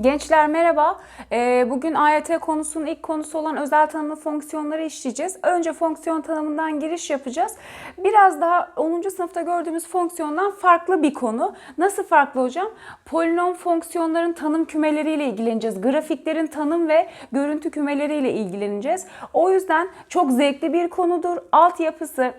Gençler merhaba. Ee, Bugün AYT konusunun ilk konusu olan özel tanımlı fonksiyonları işleyeceğiz. Önce fonksiyon tanımından giriş yapacağız. Biraz daha 10. sınıfta gördüğümüz fonksiyondan farklı bir konu. Nasıl farklı hocam? Polinom fonksiyonların tanım kümeleriyle ilgileneceğiz. Grafiklerin tanım ve görüntü kümeleriyle ilgileneceğiz. O yüzden çok zevkli bir konudur. Altyapısı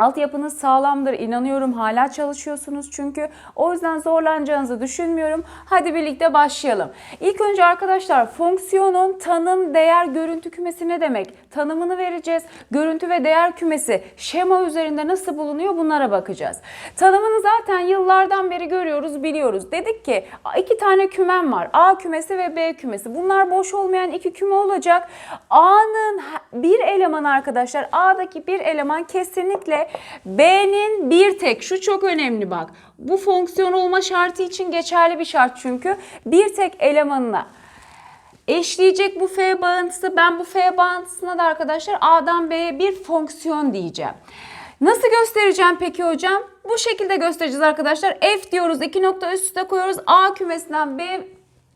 Altyapınız sağlamdır. İnanıyorum hala çalışıyorsunuz çünkü. O yüzden zorlanacağınızı düşünmüyorum. Hadi birlikte başlayalım. İlk önce arkadaşlar fonksiyonun tanım, değer, görüntü kümesi ne demek? Tanımını vereceğiz. Görüntü ve değer kümesi şema üzerinde nasıl bulunuyor bunlara bakacağız. Tanımını zaten yıllardan beri görüyoruz, biliyoruz. Dedik ki iki tane kümem var. A kümesi ve B kümesi. Bunlar boş olmayan iki küme olacak. A'nın bir eleman arkadaşlar. A'daki bir eleman kesinlikle B'nin bir tek. Şu çok önemli bak. Bu fonksiyon olma şartı için geçerli bir şart çünkü. Bir tek elemanına eşleyecek bu f bağıntısı. Ben bu f bağıntısına da arkadaşlar A'dan B'ye bir fonksiyon diyeceğim. Nasıl göstereceğim peki hocam? Bu şekilde göstereceğiz arkadaşlar. F diyoruz. iki nokta üst üste koyuyoruz. A kümesinden B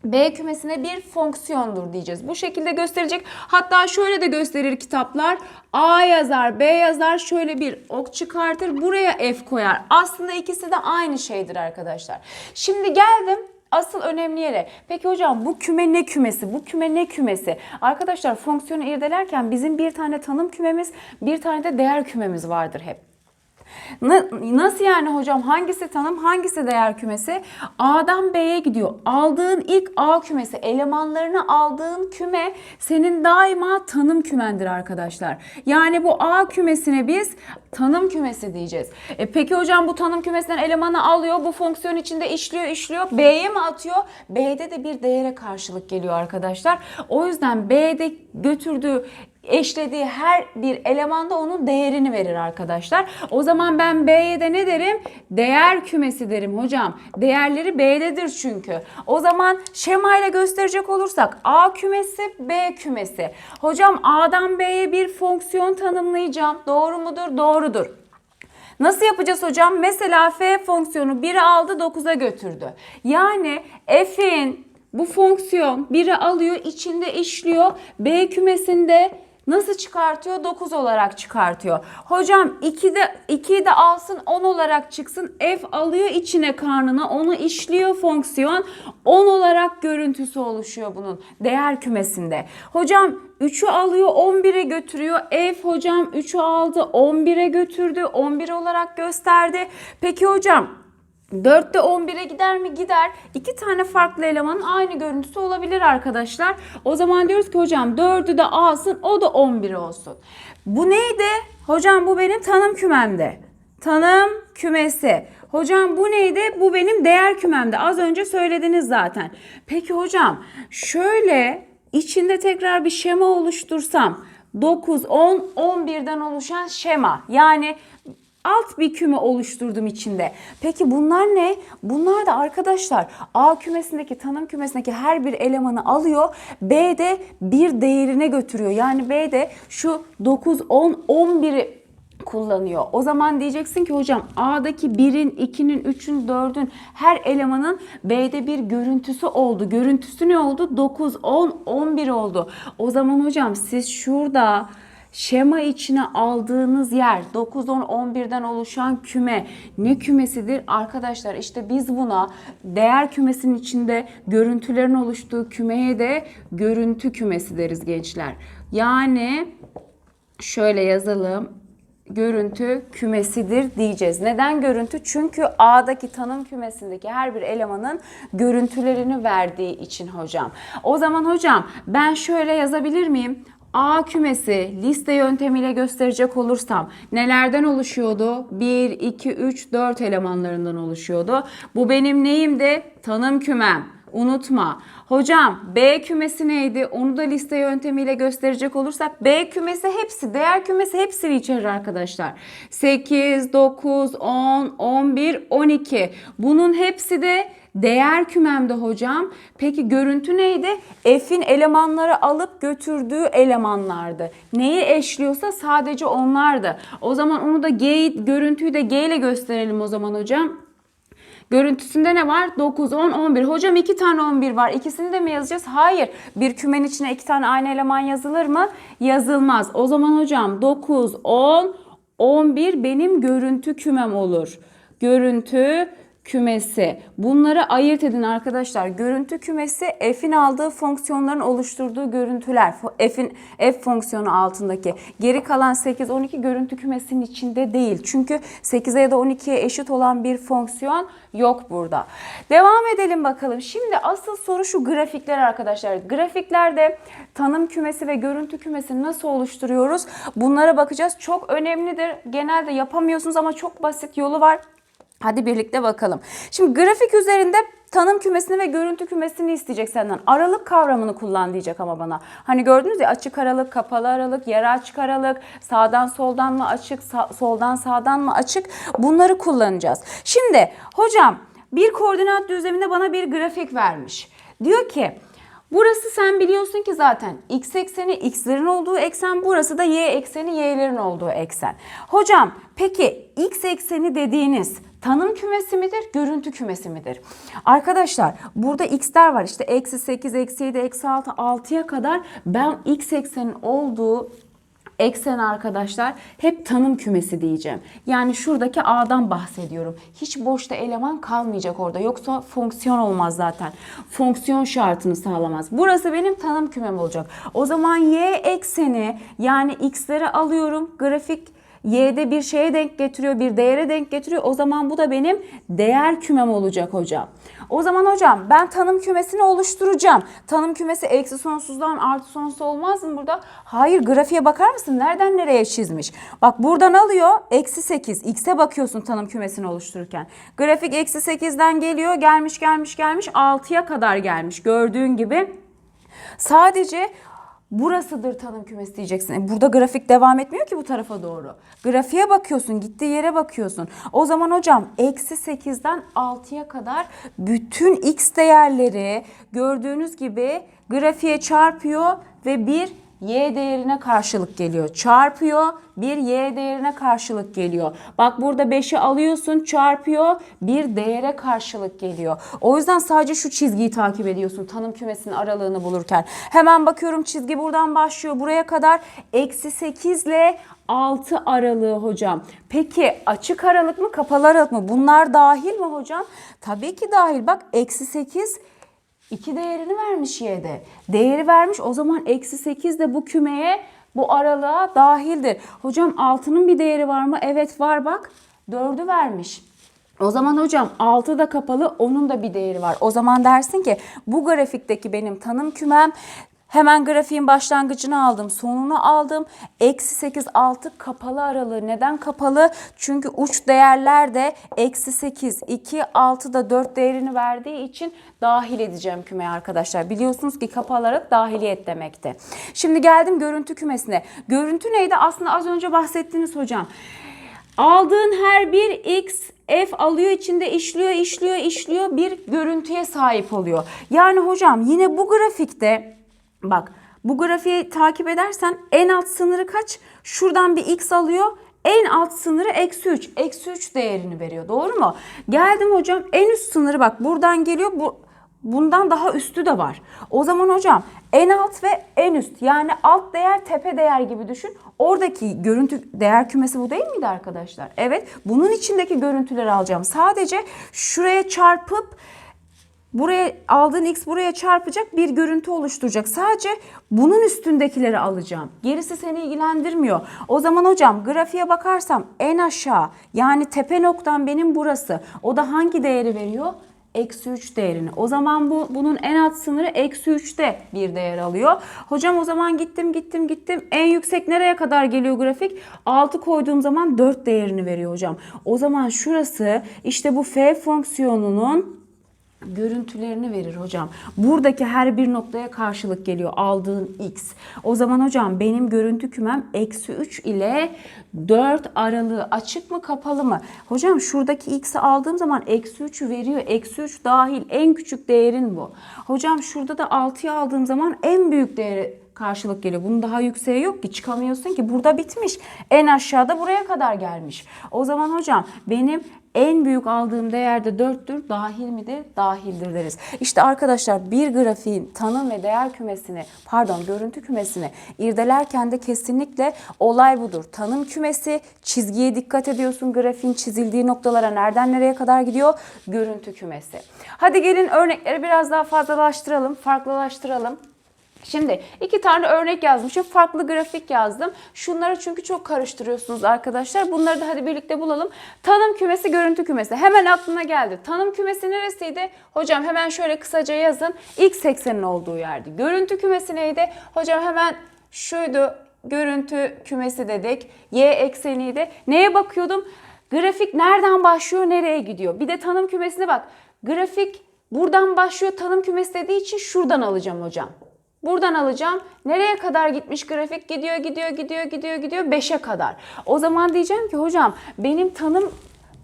B kümesine bir fonksiyondur diyeceğiz. Bu şekilde gösterecek. Hatta şöyle de gösterir kitaplar. A yazar, B yazar şöyle bir ok çıkartır. Buraya F koyar. Aslında ikisi de aynı şeydir arkadaşlar. Şimdi geldim asıl önemli yere. Peki hocam bu küme ne kümesi? Bu küme ne kümesi? Arkadaşlar fonksiyonu irdelerken bizim bir tane tanım kümemiz, bir tane de değer kümemiz vardır hep. Na- Nasıl yani hocam? Hangisi tanım, hangisi değer kümesi? A'dan B'ye gidiyor. Aldığın ilk A kümesi, elemanlarını aldığın küme senin daima tanım kümendir arkadaşlar. Yani bu A kümesine biz tanım kümesi diyeceğiz. E peki hocam bu tanım kümesinden elemanı alıyor, bu fonksiyon içinde işliyor, işliyor. B'ye mi atıyor? B'de de bir değere karşılık geliyor arkadaşlar. O yüzden B'de götürdüğü eşlediği her bir elemanda onun değerini verir arkadaşlar. O zaman ben B'ye de ne derim? Değer kümesi derim hocam. Değerleri B'dedir çünkü. O zaman şemayla gösterecek olursak A kümesi, B kümesi. Hocam A'dan B'ye bir fonksiyon tanımlayacağım. Doğru mudur? Doğrudur. Nasıl yapacağız hocam? Mesela f fonksiyonu 1'i aldı 9'a götürdü. Yani f'in bu fonksiyon 1'i alıyor içinde işliyor. B kümesinde Nasıl çıkartıyor? 9 olarak çıkartıyor. Hocam 2 de 2'yi de alsın 10 olarak çıksın. F alıyor içine karnına onu işliyor fonksiyon. 10 olarak görüntüsü oluşuyor bunun değer kümesinde. Hocam 3'ü alıyor 11'e götürüyor. F hocam 3'ü aldı 11'e götürdü. 11 olarak gösterdi. Peki hocam 4'te 11'e gider mi? Gider. İki tane farklı elemanın aynı görüntüsü olabilir arkadaşlar. O zaman diyoruz ki hocam 4'ü de alsın o da 11 olsun. Bu neydi? Hocam bu benim tanım kümemde. Tanım kümesi. Hocam bu neydi? Bu benim değer kümemde. Az önce söylediniz zaten. Peki hocam şöyle içinde tekrar bir şema oluştursam 9, 10, 11'den oluşan şema. Yani alt bir küme oluşturdum içinde. Peki bunlar ne? Bunlar da arkadaşlar A kümesindeki tanım kümesindeki her bir elemanı alıyor. B'de bir değerine götürüyor. Yani B'de şu 9, 10, 11'i kullanıyor. O zaman diyeceksin ki hocam A'daki 1'in, 2'nin, 3'ün, 4'ün her elemanın B'de bir görüntüsü oldu. Görüntüsü ne oldu? 9, 10, 11 oldu. O zaman hocam siz şurada şema içine aldığınız yer 9, 10, 11'den oluşan küme ne kümesidir? Arkadaşlar işte biz buna değer kümesinin içinde görüntülerin oluştuğu kümeye de görüntü kümesi deriz gençler. Yani şöyle yazalım görüntü kümesidir diyeceğiz. Neden görüntü? Çünkü A'daki tanım kümesindeki her bir elemanın görüntülerini verdiği için hocam. O zaman hocam ben şöyle yazabilir miyim? A kümesi liste yöntemiyle gösterecek olursam nelerden oluşuyordu? 1, 2, 3, 4 elemanlarından oluşuyordu. Bu benim neyimdi? Tanım kümem. Unutma. Hocam B kümesi neydi? Onu da liste yöntemiyle gösterecek olursak B kümesi hepsi, değer kümesi hepsini içerir arkadaşlar. 8, 9, 10, 11, 12. Bunun hepsi de değer kümemde hocam. Peki görüntü neydi? F'in elemanları alıp götürdüğü elemanlardı. Neyi eşliyorsa sadece onlardı. O zaman onu da G, görüntüyü de G ile gösterelim o zaman hocam. Görüntüsünde ne var? 9, 10, 11. Hocam iki tane 11 var. İkisini de mi yazacağız? Hayır. Bir kümenin içine iki tane aynı eleman yazılır mı? Yazılmaz. O zaman hocam 9, 10, 11 benim görüntü kümem olur. Görüntü kümesi. Bunları ayırt edin arkadaşlar. Görüntü kümesi f'in aldığı fonksiyonların oluşturduğu görüntüler. F'in f fonksiyonu altındaki. Geri kalan 8 12 görüntü kümesinin içinde değil. Çünkü 8'e ya da 12'ye eşit olan bir fonksiyon yok burada. Devam edelim bakalım. Şimdi asıl soru şu grafikler arkadaşlar. Grafiklerde tanım kümesi ve görüntü kümesini nasıl oluşturuyoruz? Bunlara bakacağız. Çok önemlidir. Genelde yapamıyorsunuz ama çok basit yolu var. Hadi birlikte bakalım. Şimdi grafik üzerinde tanım kümesini ve görüntü kümesini isteyecek senden. Aralık kavramını kullan diyecek ama bana. Hani gördünüz ya açık aralık, kapalı aralık, yarı açık aralık, sağdan soldan mı açık, sa- soldan sağdan mı açık bunları kullanacağız. Şimdi hocam bir koordinat düzleminde bana bir grafik vermiş. Diyor ki Burası sen biliyorsun ki zaten x ekseni x'lerin olduğu eksen, burası da y ekseni y'lerin olduğu eksen. Hocam peki x ekseni dediğiniz tanım kümesi midir, görüntü kümesi midir? Arkadaşlar burada x'ler var işte eksi 8, eksi 7, eksi 6, 6'ya kadar ben x eksenin olduğu eksen arkadaşlar hep tanım kümesi diyeceğim. Yani şuradaki A'dan bahsediyorum. Hiç boşta eleman kalmayacak orada. Yoksa fonksiyon olmaz zaten. Fonksiyon şartını sağlamaz. Burası benim tanım kümem olacak. O zaman y ekseni yani x'leri alıyorum. Grafik y'de bir şeye denk getiriyor, bir değere denk getiriyor. O zaman bu da benim değer kümem olacak hocam. O zaman hocam ben tanım kümesini oluşturacağım. Tanım kümesi eksi sonsuzdan artı sonsuz olmaz mı burada? Hayır grafiğe bakar mısın? Nereden nereye çizmiş? Bak buradan alıyor eksi 8. X'e bakıyorsun tanım kümesini oluştururken. Grafik eksi 8'den geliyor gelmiş gelmiş gelmiş 6'ya kadar gelmiş. Gördüğün gibi sadece burasıdır tanım kümesi diyeceksin. E, Burada grafik devam etmiyor ki bu tarafa doğru. Grafiğe bakıyorsun, gittiği yere bakıyorsun. O zaman hocam eksi 8'den 6'ya kadar bütün x değerleri gördüğünüz gibi grafiğe çarpıyor ve bir y değerine karşılık geliyor. Çarpıyor, bir y değerine karşılık geliyor. Bak burada 5'i alıyorsun, çarpıyor, bir değere karşılık geliyor. O yüzden sadece şu çizgiyi takip ediyorsun tanım kümesinin aralığını bulurken. Hemen bakıyorum çizgi buradan başlıyor buraya kadar. Eksi 8 ile 6 aralığı hocam. Peki açık aralık mı kapalı aralık mı? Bunlar dahil mi hocam? Tabii ki dahil. Bak eksi 8 2 değerini vermiş y'de. Değeri vermiş o zaman eksi 8 de bu kümeye bu aralığa dahildir. Hocam 6'nın bir değeri var mı? Evet var bak 4'ü vermiş. O zaman hocam 6 da kapalı onun da bir değeri var. O zaman dersin ki bu grafikteki benim tanım kümem Hemen grafiğin başlangıcını aldım, sonunu aldım. Eksi 8, 6 kapalı aralığı. Neden kapalı? Çünkü uç değerler de eksi 8, 2, 6 da 4 değerini verdiği için dahil edeceğim kümeye arkadaşlar. Biliyorsunuz ki kapalı aralık dahiliyet demekti. Şimdi geldim görüntü kümesine. Görüntü neydi? Aslında az önce bahsettiniz hocam. Aldığın her bir x f alıyor içinde işliyor, işliyor, işliyor bir görüntüye sahip oluyor. Yani hocam yine bu grafikte Bak bu grafiği takip edersen en alt sınırı kaç? Şuradan bir x alıyor. En alt sınırı eksi 3. Eksi 3 değerini veriyor. Doğru mu? Geldim hocam en üst sınırı bak buradan geliyor. Bu, bundan daha üstü de var. O zaman hocam en alt ve en üst yani alt değer tepe değer gibi düşün. Oradaki görüntü değer kümesi bu değil miydi arkadaşlar? Evet bunun içindeki görüntüleri alacağım. Sadece şuraya çarpıp buraya aldığın x buraya çarpacak bir görüntü oluşturacak. Sadece bunun üstündekileri alacağım. Gerisi seni ilgilendirmiyor. O zaman hocam grafiğe bakarsam en aşağı yani tepe noktam benim burası. O da hangi değeri veriyor? Eksi 3 değerini. O zaman bu bunun en alt sınırı eksi 3'te bir değer alıyor. Hocam o zaman gittim gittim gittim. En yüksek nereye kadar geliyor grafik? 6 koyduğum zaman 4 değerini veriyor hocam. O zaman şurası işte bu f fonksiyonunun görüntülerini verir hocam. Buradaki her bir noktaya karşılık geliyor aldığın x. O zaman hocam benim görüntü kümem eksi 3 ile 4 aralığı açık mı kapalı mı? Hocam şuradaki x'i aldığım zaman eksi 3'ü veriyor. Eksi 3 dahil en küçük değerin bu. Hocam şurada da 6'yı aldığım zaman en büyük değeri karşılık geliyor. Bunun daha yükseği yok ki çıkamıyorsun ki burada bitmiş. En aşağıda buraya kadar gelmiş. O zaman hocam benim En büyük aldığım değerde 4'tür. Dahil midir? Dahildir deriz. İşte arkadaşlar bir grafiğin tanım ve değer kümesini pardon görüntü kümesini irdelerken de kesinlikle olay budur. Tanım kümesi çizgiye dikkat ediyorsun. Grafiğin çizildiği noktalara nereden nereye kadar gidiyor? Görüntü kümesi. Hadi gelin örnekleri biraz daha fazlalaştıralım, farklılaştıralım. Şimdi iki tane örnek yazmışım. Farklı grafik yazdım. Şunları çünkü çok karıştırıyorsunuz arkadaşlar. Bunları da hadi birlikte bulalım. Tanım kümesi, görüntü kümesi. Hemen aklına geldi. Tanım kümesi neresiydi? Hocam hemen şöyle kısaca yazın. X eksenin olduğu yerdi. Görüntü kümesi neydi? Hocam hemen şuydu. Görüntü kümesi dedik. Y ekseniydi. Neye bakıyordum? Grafik nereden başlıyor, nereye gidiyor? Bir de tanım kümesine bak. Grafik buradan başlıyor tanım kümesi dediği için şuradan alacağım hocam. Buradan alacağım. Nereye kadar gitmiş grafik? Gidiyor, gidiyor, gidiyor, gidiyor, gidiyor 5'e kadar. O zaman diyeceğim ki hocam benim tanım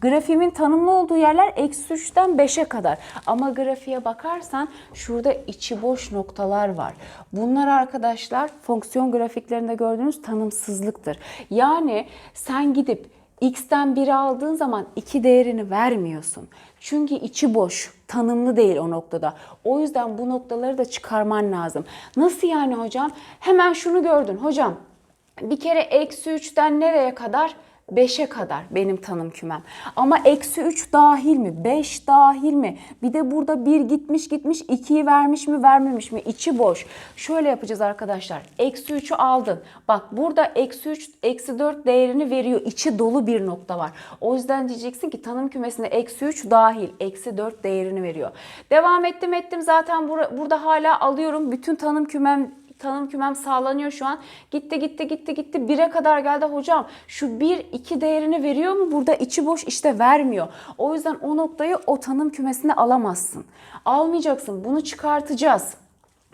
grafiğimin tanımlı olduğu yerler eksi 3'ten 5'e kadar. Ama grafiğe bakarsan şurada içi boş noktalar var. Bunlar arkadaşlar fonksiyon grafiklerinde gördüğünüz tanımsızlıktır. Yani sen gidip x'ten 1'i aldığın zaman 2 değerini vermiyorsun. Çünkü içi boş, tanımlı değil o noktada. O yüzden bu noktaları da çıkarman lazım. Nasıl yani hocam? Hemen şunu gördün hocam. Bir kere eksi 3'ten nereye kadar? 5'e kadar benim tanım kümem. Ama eksi 3 dahil mi? 5 dahil mi? Bir de burada 1 gitmiş gitmiş 2'yi vermiş mi vermemiş mi? İçi boş. Şöyle yapacağız arkadaşlar. Eksi 3'ü aldın. Bak burada eksi 3, eksi 4 değerini veriyor. İçi dolu bir nokta var. O yüzden diyeceksin ki tanım kümesine eksi 3 dahil. Eksi 4 değerini veriyor. Devam ettim ettim zaten bura- burada hala alıyorum. Bütün tanım kümem tanım kümem sağlanıyor şu an. Gitti gitti gitti gitti 1'e kadar geldi hocam. Şu 1 2 değerini veriyor mu? Burada içi boş işte vermiyor. O yüzden o noktayı o tanım kümesine alamazsın. Almayacaksın. Bunu çıkartacağız.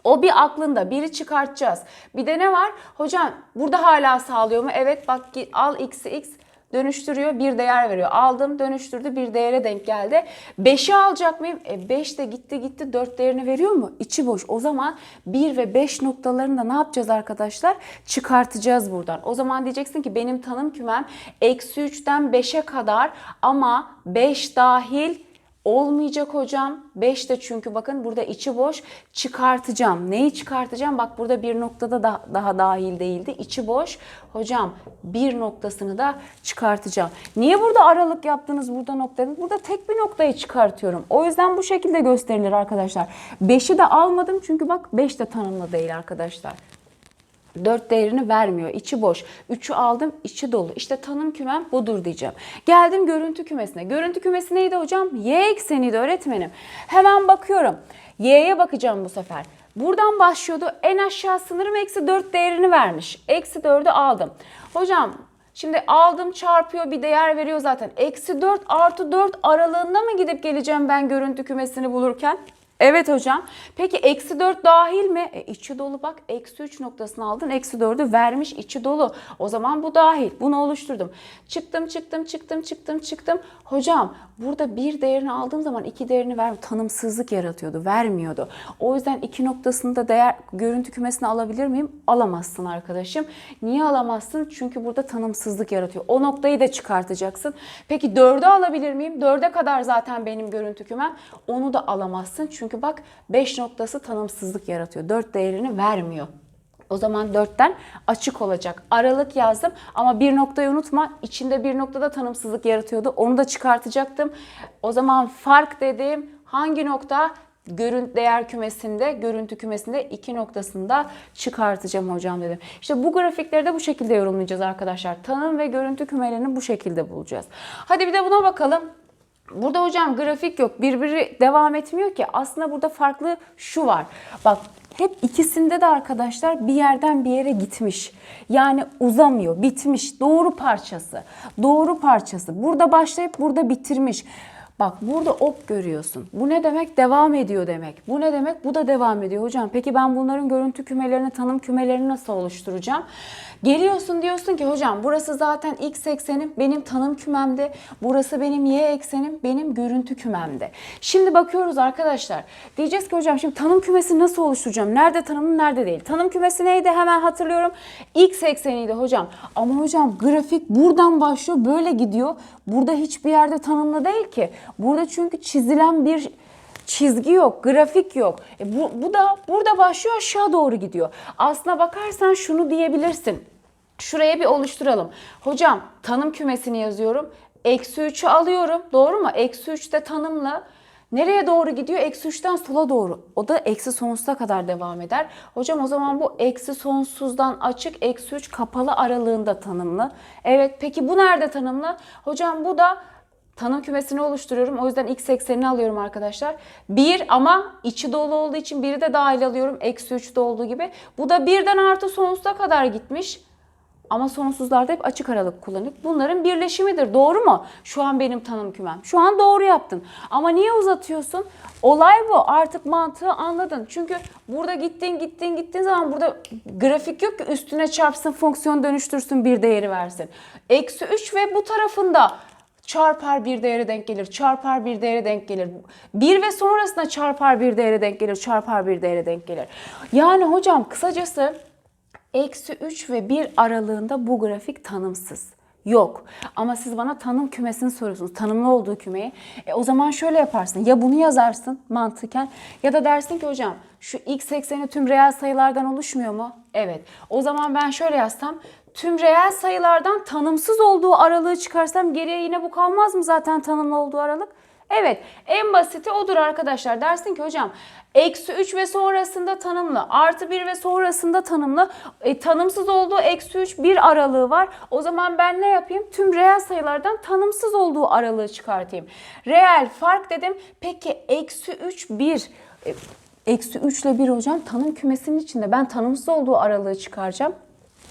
O bir aklında. Biri çıkartacağız. Bir de ne var? Hocam burada hala sağlıyor mu? Evet bak al x'i x dönüştürüyor bir değer veriyor. Aldım dönüştürdü bir değere denk geldi. 5'i alacak mıyım? E 5 de gitti gitti 4 değerini veriyor mu? İçi boş. O zaman 1 ve 5 noktalarını da ne yapacağız arkadaşlar? Çıkartacağız buradan. O zaman diyeceksin ki benim tanım kümem eksi 3'ten 5'e kadar ama 5 dahil Olmayacak hocam. 5 de çünkü bakın burada içi boş. Çıkartacağım. Neyi çıkartacağım? Bak burada bir noktada da daha dahil değildi. İçi boş. Hocam bir noktasını da çıkartacağım. Niye burada aralık yaptınız burada noktayı? Burada tek bir noktayı çıkartıyorum. O yüzden bu şekilde gösterilir arkadaşlar. 5'i de almadım çünkü bak 5 de tanımlı değil arkadaşlar. 4 değerini vermiyor. içi boş. 3'ü aldım, içi dolu. İşte tanım kümem budur diyeceğim. Geldim görüntü kümesine. Görüntü kümesi neydi hocam? Y ekseniydi öğretmenim. Hemen bakıyorum. Y'ye bakacağım bu sefer. Buradan başlıyordu. En aşağı sınırım eksi 4 değerini vermiş. Eksi 4'ü aldım. Hocam Şimdi aldım çarpıyor bir değer veriyor zaten. Eksi 4 artı 4 aralığında mı gidip geleceğim ben görüntü kümesini bulurken? Evet hocam. Peki eksi 4 dahil mi? E, içi dolu bak. Eksi 3 noktasını aldın. Eksi 4'ü vermiş içi dolu. O zaman bu dahil. Bunu oluşturdum. Çıktım çıktım çıktım çıktım çıktım. Hocam burada bir değerini aldığım zaman iki değerini ver tanımsızlık yaratıyordu. Vermiyordu. O yüzden iki noktasını da değer görüntü kümesine alabilir miyim? Alamazsın arkadaşım. Niye alamazsın? Çünkü burada tanımsızlık yaratıyor. O noktayı da çıkartacaksın. Peki 4'ü alabilir miyim? 4'e kadar zaten benim görüntü kümem. Onu da alamazsın. Çünkü bak 5 noktası tanımsızlık yaratıyor. 4 değerini vermiyor. O zaman 4'ten açık olacak. Aralık yazdım ama bir noktayı unutma. İçinde bir noktada tanımsızlık yaratıyordu. Onu da çıkartacaktım. O zaman fark dediğim hangi nokta? Görüntü değer kümesinde, görüntü kümesinde iki noktasında çıkartacağım hocam dedim. İşte bu grafikleri de bu şekilde yorumlayacağız arkadaşlar. Tanım ve görüntü kümelerini bu şekilde bulacağız. Hadi bir de buna bakalım. Burada hocam grafik yok. Birbiri devam etmiyor ki. Aslında burada farklı şu var. Bak hep ikisinde de arkadaşlar bir yerden bir yere gitmiş. Yani uzamıyor, bitmiş. Doğru parçası. Doğru parçası. Burada başlayıp burada bitirmiş. Bak burada ok görüyorsun. Bu ne demek? Devam ediyor demek. Bu ne demek? Bu da devam ediyor hocam. Peki ben bunların görüntü kümelerini, tanım kümelerini nasıl oluşturacağım? Geliyorsun diyorsun ki hocam burası zaten x eksenim benim tanım kümemde. Burası benim y eksenim benim görüntü kümemde. Şimdi bakıyoruz arkadaşlar. Diyeceğiz ki hocam şimdi tanım kümesi nasıl oluşturacağım? Nerede tanımlı nerede değil? Tanım kümesi neydi? Hemen hatırlıyorum. X ekseniydi hocam. Ama hocam grafik buradan başlıyor böyle gidiyor. Burada hiçbir yerde tanımlı değil ki. Burada çünkü çizilen bir çizgi yok, grafik yok. E bu, bu da burada başlıyor aşağı doğru gidiyor. Aslına bakarsan şunu diyebilirsin. Şuraya bir oluşturalım. Hocam tanım kümesini yazıyorum. Eksi 3'ü alıyorum. Doğru mu? Eksi 3 de tanımlı. Nereye doğru gidiyor? Eksi 3'ten sola doğru. O da eksi sonsuza kadar devam eder. Hocam o zaman bu eksi sonsuzdan açık eksi 3 kapalı aralığında tanımlı. Evet peki bu nerede tanımlı? Hocam bu da tanım kümesini oluşturuyorum. O yüzden x eksenini alıyorum arkadaşlar. 1 ama içi dolu olduğu için 1'i de dahil alıyorum. Eksi 3'te olduğu gibi. Bu da 1'den artı sonsuza kadar gitmiş. Ama sonsuzlarda hep açık aralık kullanıp bunların birleşimidir. Doğru mu? Şu an benim tanım kümem. Şu an doğru yaptın. Ama niye uzatıyorsun? Olay bu. Artık mantığı anladın. Çünkü burada gittin gittin gittiğin zaman burada grafik yok ki üstüne çarpsın fonksiyon dönüştürsün bir değeri versin. Eksi 3 ve bu tarafında çarpar bir değere denk gelir, çarpar bir değere denk gelir. Bir ve sonrasında çarpar bir değere denk gelir, çarpar bir değere denk gelir. Yani hocam kısacası Eksi 3 ve 1 aralığında bu grafik tanımsız. Yok. Ama siz bana tanım kümesini soruyorsunuz. Tanımlı olduğu kümeyi. E o zaman şöyle yaparsın. Ya bunu yazarsın mantıken ya da dersin ki hocam şu x ekseni tüm reel sayılardan oluşmuyor mu? Evet. O zaman ben şöyle yazsam tüm reel sayılardan tanımsız olduğu aralığı çıkarsam geriye yine bu kalmaz mı zaten tanımlı olduğu aralık? Evet en basiti odur arkadaşlar. Dersin ki hocam eksi 3 ve sonrasında tanımlı artı 1 ve sonrasında tanımlı e, tanımsız olduğu eksi 3 bir aralığı var. O zaman ben ne yapayım? Tüm reel sayılardan tanımsız olduğu aralığı çıkartayım. Reel fark dedim. Peki eksi 3 1 e, Eksi 3 ile 1 hocam tanım kümesinin içinde ben tanımsız olduğu aralığı çıkaracağım.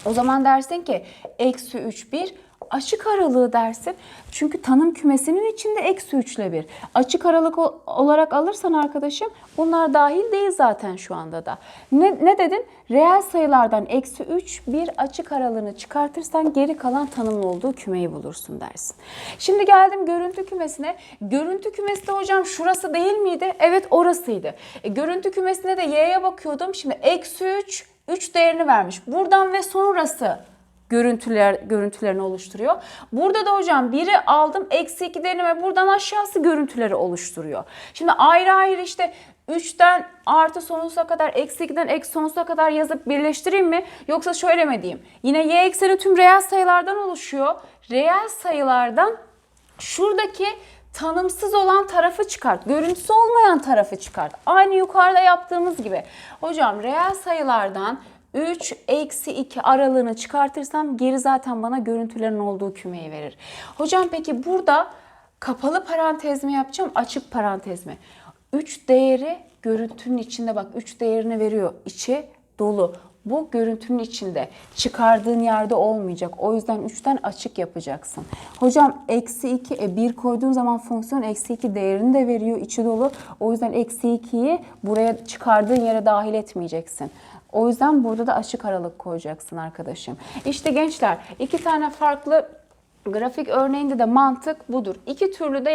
O zaman dersin ki eksi 3 1 açık aralığı dersin. Çünkü tanım kümesinin içinde eksi 3 ile 1. Açık aralık olarak alırsan arkadaşım bunlar dahil değil zaten şu anda da. Ne, ne dedin? Reel sayılardan eksi 3 bir açık aralığını çıkartırsan geri kalan tanımlı olduğu kümeyi bulursun dersin. Şimdi geldim görüntü kümesine. Görüntü kümesi de hocam şurası değil miydi? Evet orasıydı. E, görüntü kümesine de y'ye bakıyordum. Şimdi eksi 3 3 değerini vermiş. Buradan ve sonrası görüntüler görüntülerini oluşturuyor. Burada da hocam biri aldım eksi 2 değerini ve buradan aşağısı görüntüleri oluşturuyor. Şimdi ayrı ayrı işte 3'ten artı sonsuza kadar eksi 2'den eksi sonsuza kadar yazıp birleştireyim mi? Yoksa şöyle mi diyeyim? Yine y ekseni tüm reel sayılardan oluşuyor. Reel sayılardan şuradaki tanımsız olan tarafı çıkart. Görüntüsü olmayan tarafı çıkart. Aynı yukarıda yaptığımız gibi. Hocam reel sayılardan 3 eksi 2 aralığını çıkartırsam geri zaten bana görüntülerin olduğu kümeyi verir. Hocam peki burada kapalı parantez mi yapacağım açık parantez mi? 3 değeri görüntünün içinde bak 3 değerini veriyor. İçi dolu. Bu görüntünün içinde çıkardığın yerde olmayacak. O yüzden 3'ten açık yapacaksın. Hocam eksi 2 e 1 koyduğun zaman fonksiyon eksi 2 değerini de veriyor. içi dolu. O yüzden eksi 2'yi buraya çıkardığın yere dahil etmeyeceksin. O yüzden burada da açık aralık koyacaksın arkadaşım. İşte gençler iki tane farklı grafik örneğinde de mantık budur. İki türlü de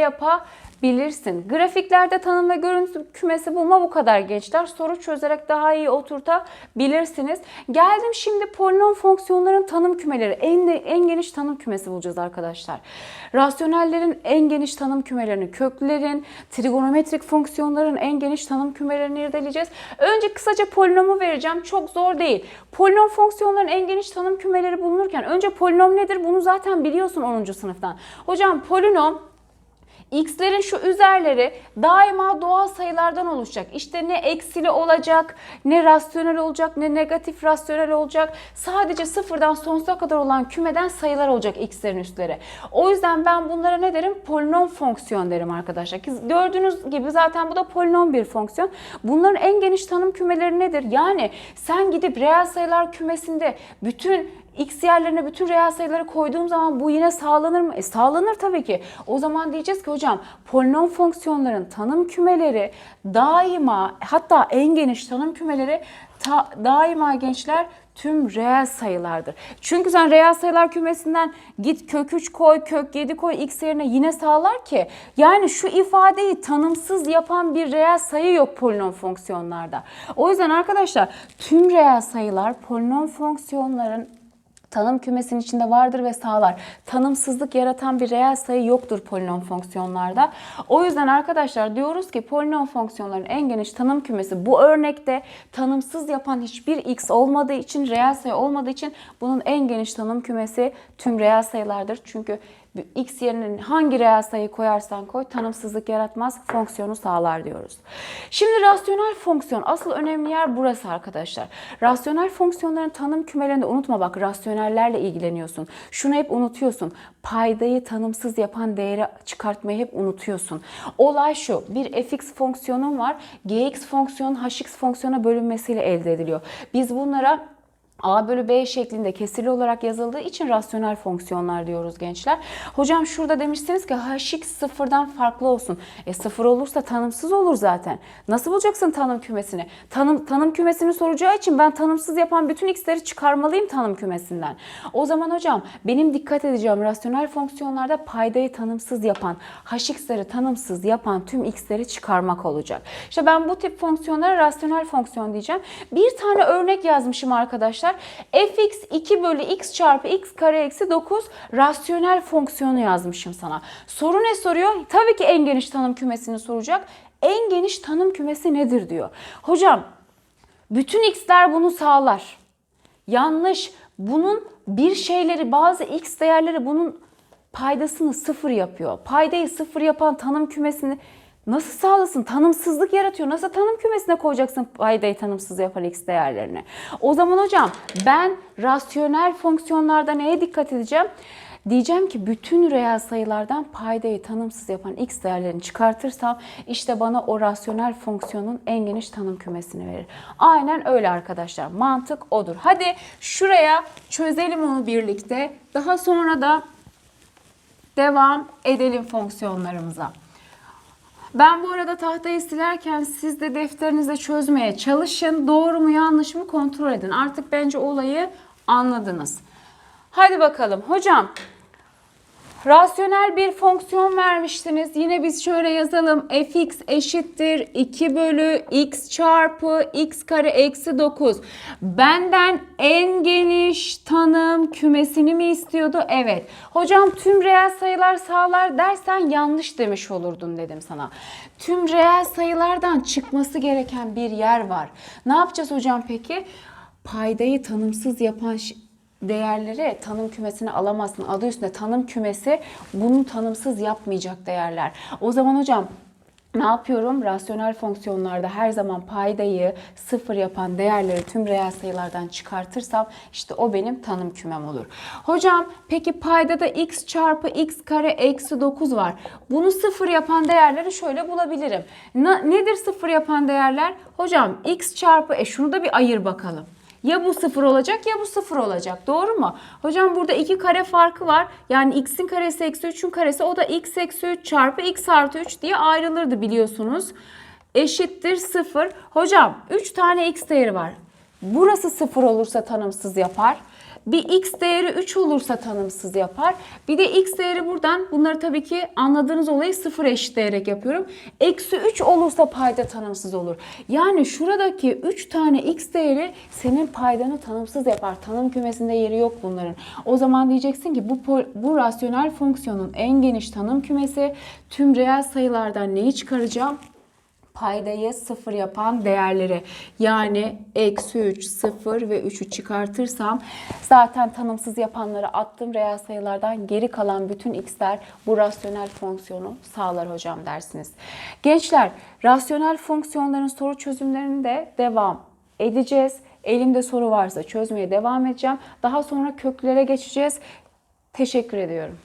yapabilirsin. Grafiklerde tanım ve görüntü kümesi bulma bu kadar gençler. Soru çözerek daha iyi oturtabilirsiniz. Geldim şimdi polinom fonksiyonların tanım kümeleri. En, en geniş tanım kümesi bulacağız arkadaşlar. Rasyonellerin en geniş tanım kümelerini, köklerin, trigonometrik fonksiyonların en geniş tanım kümelerini irdeleyeceğiz. Önce kısaca polinomu vereceğim. Çok zor değil. Polinom fonksiyonların en geniş tanım kümeleri bulunurken önce polinom nedir? Bunu zaten biliyorsun 10. sınıftan. Hocam polinom X'lerin şu üzerleri daima doğal sayılardan oluşacak. İşte ne eksili olacak, ne rasyonel olacak, ne negatif rasyonel olacak. Sadece sıfırdan sonsuza kadar olan kümeden sayılar olacak X'lerin üstleri. O yüzden ben bunlara ne derim? Polinom fonksiyon derim arkadaşlar. Gördüğünüz gibi zaten bu da polinom bir fonksiyon. Bunların en geniş tanım kümeleri nedir? Yani sen gidip reel sayılar kümesinde bütün X yerlerine bütün reel sayıları koyduğum zaman bu yine sağlanır mı? E sağlanır tabii ki. O zaman diyeceğiz ki hocam polinom fonksiyonların tanım kümeleri daima hatta en geniş tanım kümeleri ta- daima gençler tüm reel sayılardır. Çünkü sen reel sayılar kümesinden git kök 3 koy, kök 7 koy x yerine yine sağlar ki. Yani şu ifadeyi tanımsız yapan bir reel sayı yok polinom fonksiyonlarda. O yüzden arkadaşlar tüm reel sayılar polinom fonksiyonların tanım kümesinin içinde vardır ve sağlar. Tanımsızlık yaratan bir reel sayı yoktur polinom fonksiyonlarda. O yüzden arkadaşlar diyoruz ki polinom fonksiyonların en geniş tanım kümesi bu örnekte tanımsız yapan hiçbir x olmadığı için reel sayı olmadığı için bunun en geniş tanım kümesi tüm reel sayılardır. Çünkü x yerine hangi reel sayı koyarsan koy tanımsızlık yaratmaz, fonksiyonu sağlar diyoruz. Şimdi rasyonel fonksiyon asıl önemli yer burası arkadaşlar. Rasyonel fonksiyonların tanım kümelerinde unutma bak rasyonellerle ilgileniyorsun. Şunu hep unutuyorsun. Paydayı tanımsız yapan değeri çıkartmayı hep unutuyorsun. Olay şu. Bir fx fonksiyonun var. gx fonksiyonun hx fonksiyona bölünmesiyle elde ediliyor. Biz bunlara A bölü B şeklinde kesirli olarak yazıldığı için rasyonel fonksiyonlar diyoruz gençler. Hocam şurada demişsiniz ki hx sıfırdan farklı olsun. E sıfır olursa tanımsız olur zaten. Nasıl bulacaksın tanım kümesini? Tanım, tanım kümesini soracağı için ben tanımsız yapan bütün x'leri çıkarmalıyım tanım kümesinden. O zaman hocam benim dikkat edeceğim rasyonel fonksiyonlarda paydayı tanımsız yapan, hx'leri tanımsız yapan tüm x'leri çıkarmak olacak. İşte ben bu tip fonksiyonlara rasyonel fonksiyon diyeceğim. Bir tane örnek yazmışım arkadaşlar arkadaşlar. fx 2 bölü x çarpı x kare eksi 9 rasyonel fonksiyonu yazmışım sana. Soru ne soruyor? Tabii ki en geniş tanım kümesini soracak. En geniş tanım kümesi nedir diyor. Hocam bütün x'ler bunu sağlar. Yanlış. Bunun bir şeyleri bazı x değerleri bunun paydasını sıfır yapıyor. Paydayı sıfır yapan tanım kümesini Nasıl sağlasın? Tanımsızlık yaratıyor. Nasıl tanım kümesine koyacaksın paydayı tanımsız yapan x değerlerini? O zaman hocam ben rasyonel fonksiyonlarda neye dikkat edeceğim? Diyeceğim ki bütün reel sayılardan paydayı tanımsız yapan x değerlerini çıkartırsam işte bana o rasyonel fonksiyonun en geniş tanım kümesini verir. Aynen öyle arkadaşlar. Mantık odur. Hadi şuraya çözelim onu birlikte. Daha sonra da devam edelim fonksiyonlarımıza. Ben bu arada tahtayı silerken siz de defterinizde çözmeye çalışın. Doğru mu yanlış mı kontrol edin. Artık bence olayı anladınız. Hadi bakalım. Hocam Rasyonel bir fonksiyon vermiştiniz. Yine biz şöyle yazalım. fx eşittir 2 bölü x çarpı x kare eksi 9. Benden en geniş tanım kümesini mi istiyordu? Evet. Hocam tüm reel sayılar sağlar dersen yanlış demiş olurdun dedim sana. Tüm reel sayılardan çıkması gereken bir yer var. Ne yapacağız hocam peki? Paydayı tanımsız yapan değerleri tanım kümesine alamazsın. Adı üstünde tanım kümesi bunu tanımsız yapmayacak değerler. O zaman hocam ne yapıyorum? Rasyonel fonksiyonlarda her zaman paydayı sıfır yapan değerleri tüm reel sayılardan çıkartırsam işte o benim tanım kümem olur. Hocam peki paydada x çarpı x kare eksi 9 var. Bunu sıfır yapan değerleri şöyle bulabilirim. Ne, nedir sıfır yapan değerler? Hocam x çarpı e şunu da bir ayır bakalım. Ya bu sıfır olacak ya bu sıfır olacak. Doğru mu? Hocam burada iki kare farkı var. Yani x'in karesi eksi 3'ün karesi o da x eksi 3 çarpı x artı 3 diye ayrılırdı biliyorsunuz. Eşittir sıfır. Hocam 3 tane x değeri var. Burası sıfır olursa tanımsız yapar. Bir x değeri 3 olursa tanımsız yapar. Bir de x değeri buradan bunları tabii ki anladığınız olayı sıfır eşitleyerek yapıyorum. Eksi 3 olursa payda tanımsız olur. Yani şuradaki 3 tane x değeri senin paydanı tanımsız yapar. Tanım kümesinde yeri yok bunların. O zaman diyeceksin ki bu, bu rasyonel fonksiyonun en geniş tanım kümesi tüm reel sayılardan neyi çıkaracağım? Paydayı sıfır yapan değerleri yani eksi 3, 0 ve 3'ü çıkartırsam zaten tanımsız yapanları attım reel sayılardan geri kalan bütün x'ler bu rasyonel fonksiyonu sağlar hocam dersiniz. Gençler rasyonel fonksiyonların soru çözümlerini de devam edeceğiz. Elimde soru varsa çözmeye devam edeceğim. Daha sonra köklere geçeceğiz. Teşekkür ediyorum.